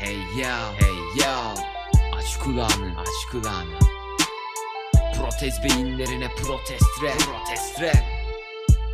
Hey ya, hey ya. Aç kulağını, aç kulağını. Protez beyinlerine protest rap, protest rap.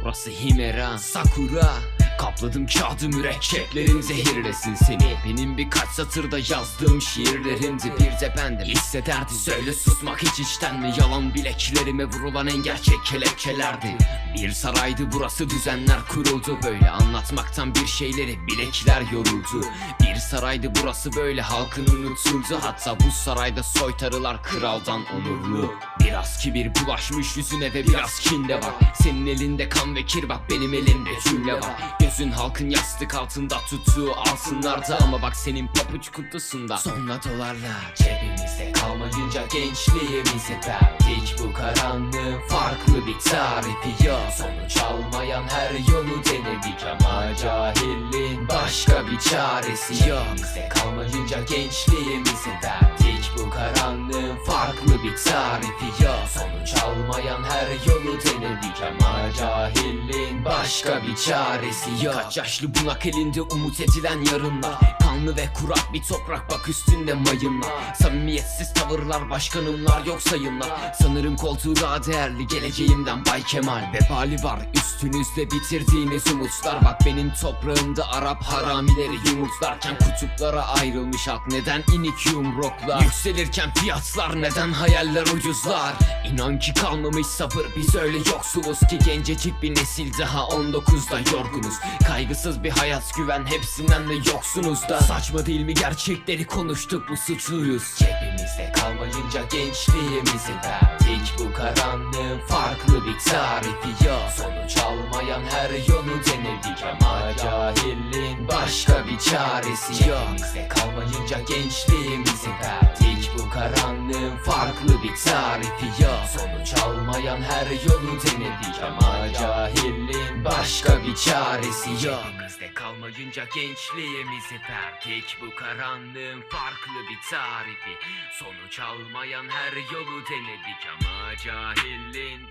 Burası Himeran, Sakura. Kapladım kağıdı mürekkeplerim zehirlesin seni. Benim birkaç satırda yazdığım şiirlerimdi Bir de bendim hissederdi Söyle susmak hiç içten mi? Yalan bileklerime vurulan en gerçek kelepçelerdi. Bir saraydı burası düzenler kuruldu böyle. Anlatmaktan bir şeyleri bilekler yoruldu. Bir saraydı burası böyle halkın unutuldu. Hatta bu sarayda soytarılar kraldan onurlu. Biraz kibir bulaşmış yüzüne ve biraz kin de var. Senin elinde kan ve kir bak benim elimde cümle var Gözün halkın yastık altında tuttuğu altınlarda Ama bak senin papuç kutusunda Sonra dolarlar. Cebimizde kalmayınca gençliğimizi verdik Bu karanlığın farklı bir tarifi yok Sonuç almayan her yolu denedik ama cahilliğin başka bir çaresi yok. Bizde kalmayınca gençliğimizi verdik Bu karanlığın farklı bir tarifi yok. Sonuç almayan her yolu denedik ama cahilliğin başka bir çaresi yok. Kaç yaşlı bunak elinde umut edilen yarınlar. Kanlı ve kurak bir toprak bak üstünde mayınlar. Samimiyetsiz tavırlar başkanımlar yok sayımlar. Sanırım koltuğu daha değerli geleceğimden Bay Kemal. Vebali var üstünüzde bitirdiğiniz umutlar Bak benim toprağımda Arap haramileri yumurtlarken Kutuplara ayrılmış halk neden inik yumruklar? Yükselirken fiyatlar neden hayaller ucuzlar İnan ki kalmamış sabır biz öyle yoksuluz ki Gencecik bir nesil daha 19'da yorgunuz. Kaygısız bir hayat güven hepsinden de yoksunuz da. Saçma değil mi gerçekleri konuştuk bu suçluyuz. Cebimizde kalmayınca gençliğimizi verdik. Bu karanlığın farklı bir tarifi yok Sonuç almayan her yolu denedik başka bir çaresi yok. Cebimizde kalmayınca gençliğimizi verdik Bu karanlığın farklı bir tarifi yok. Sonuç almayan her yolu denedik. Ama cahilliğin başka bir çaresi yok. Cebimizde kalmayınca gençliğimizi verdik Bu karanlığın farklı bir tarifi. Sonuç almayan her yolu denedik. Ama cahilliğin